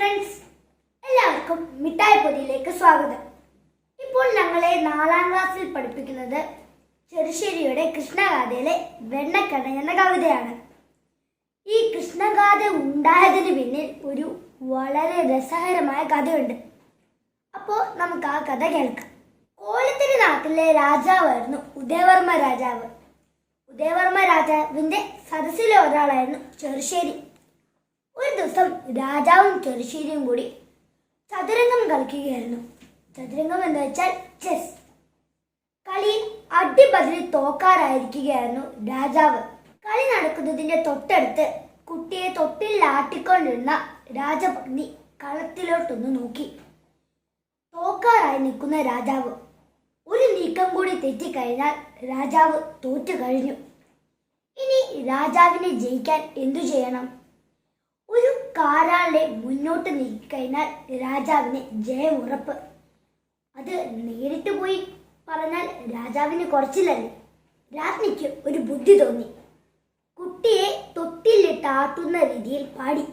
Friends എല്ലാവർക്കും മിഠായി പൊതിയിലേക്ക് സ്വാഗതം. ഇപ്പോൾ ഞങ്ങളെ നാലാം ക്ലാസ്സിൽ പഠിപ്പിക്കുന്നത് ചെറുശ്ശേരിയുടെ കൃഷ്ണഗാഥയിലെ വെണ്ണക്കട എന്ന കവിതയാണ്. ഈ കൃഷ്ണഗാഥ ഉണ്ടായതിന് പിന്നിൽ ഒരു വളരെ രസകരമായ കഥയുണ്ട്. അപ്പോൾ നമുക്ക് ആ കഥ കേൾക്കാം. കോലത്തിന് നാട്ടിലെ രാജാവായിരുന്നു ഉദയവർമ്മ രാജാവ്. ഉദയവർമ്മ രാജാവിന്റെ സദസ്സിലെ ഒരാളായിരുന്നു ചെറുശ്ശേരി. ഒരു ദിവസം രാജാവും ചെറുശ്ശേരിയും കൂടി ചതുരംഗം കളിക്കുകയായിരുന്നു. ചതുരംഗം എന്ന് വെച്ചാൽ ചെസ് കളിയിൽ അടിപതിൽ തോക്കാറായിരിക്കുകയായിരുന്നു രാജാവ്. കളി നടക്കുന്നതിന്റെ തൊട്ടടുത്ത് കുട്ടിയെ തൊട്ടിൽ ആട്ടിക്കൊണ്ടിരുന്ന രാജപത്നി കളത്തിലോട്ടൊന്ന് നോക്കി. തോക്കാറായി നിൽക്കുന്ന രാജാവ് ഒരു നീക്കം കൂടി തെറ്റിക്കഴിഞ്ഞാൽ രാജാവ് തോറ്റു കഴിഞ്ഞു. ഇനി രാജാവിനെ ജയിക്കാൻ എന്തു ചെയ്യണം? ഒരു കാരാളെ മുന്നോട്ട് നീക്കിക്കഴിഞ്ഞാൽ രാജാവിന് ജയം ഉറപ്പ്. അത് നേരിട്ട് പോയി പറഞ്ഞാൽ രാജാവിന് കുറച്ചില്ലല്ലേ. രാജ്ഞിക്ക് ഒരു ബുദ്ധി തോന്നി. കുട്ടിയെ തൊട്ടിലിട്ട് ആട്ടുന്ന രീതിയിൽ പാടി.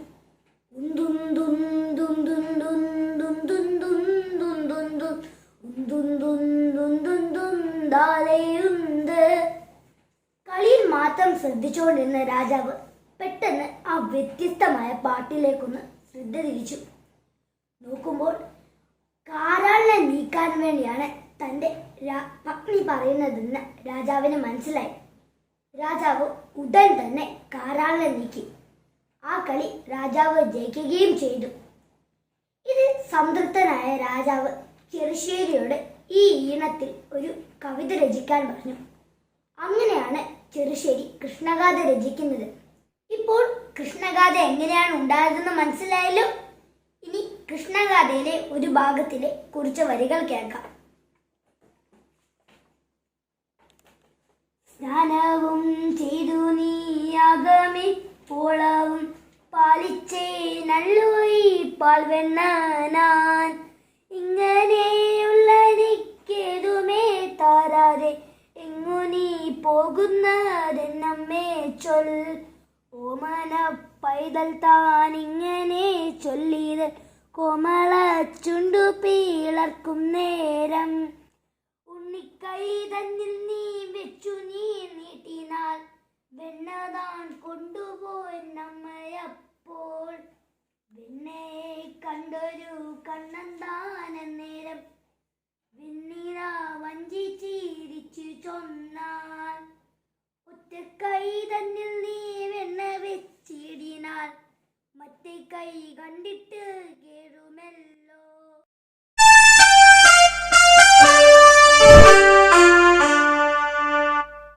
കളിയിൽ മാത്രം ശ്രദ്ധിച്ചുകൊണ്ടിരുന്ന രാജാവ് പെട്ടെന്ന് ആ വ്യത്യസ്തമായ പാട്ടിലേക്കൊന്ന് ശ്രദ്ധ തിരിച്ചു. നോക്കുമ്പോൾ കാരാളിനെ നീക്കാൻ വേണ്ടിയാണ് തന്റെ പത്നി പറയുന്നതെന്ന് രാജാവിന് മനസ്സിലായി. രാജാവ് ഉടൻ തന്നെ കാരാളിനെ നീക്കി. ആ കളി രാജാവ് ജയിക്കുകയും ചെയ്തു. ഇത് സംതൃപ്തനായ രാജാവ് ചെറുശ്ശേരിയോട് ഈ ഈണത്തിൽ ഒരു കവിത രചിക്കാൻ പറഞ്ഞു. അങ്ങനെയാണ് ചെറുശ്ശേരി കൃഷ്ണഗാഥ രചിക്കുന്നത്. ഇപ്പോൾ കൃഷ്ണഗാഥ എങ്ങനെയാണ് ഉണ്ടായതെന്ന് മനസ്സിലായല്ലോ ഇനി കൃഷ്ണഗാഥയിലെ ഒരു ഭാഗത്തിലെ കുറിച്ച വരികൾ കേൾക്കാം. സ്നാനവും ചെയ്തു നീ പോളവും പാലിച്ചേ നല്ലോയി പാൽവെണ്ണ ഞാൻ ഇങ്ങനെയുള്ളതിക്കേതുമേ താരാതെ എങ്ങു നീ പോകുന്നതെന്നമ്മേ ചൊൽ. ഓമന പൈതൽ താനിങ്ങനെ ചൊല്ലിയത് കോമള ചുണ്ടു പീളർക്കും നേരം. ഉണ്ണിക്കൈ തന്നിൽ നീ വെച്ചു നീ നീട്ടിനാൽ വെണ്ണതാൻ കൊണ്ടുപോയി നമ്മയപ്പോൾ. വെണ്ണയെ കണ്ടൊരു കണ്ണന്താനേരം വെണ്ണിന വഞ്ചി ചീരിച്ചു ചൊന്നാൽ. ഒറ്റക്കൈ തന്നിൽ നീ കണ്ടിട്ട് കേൾ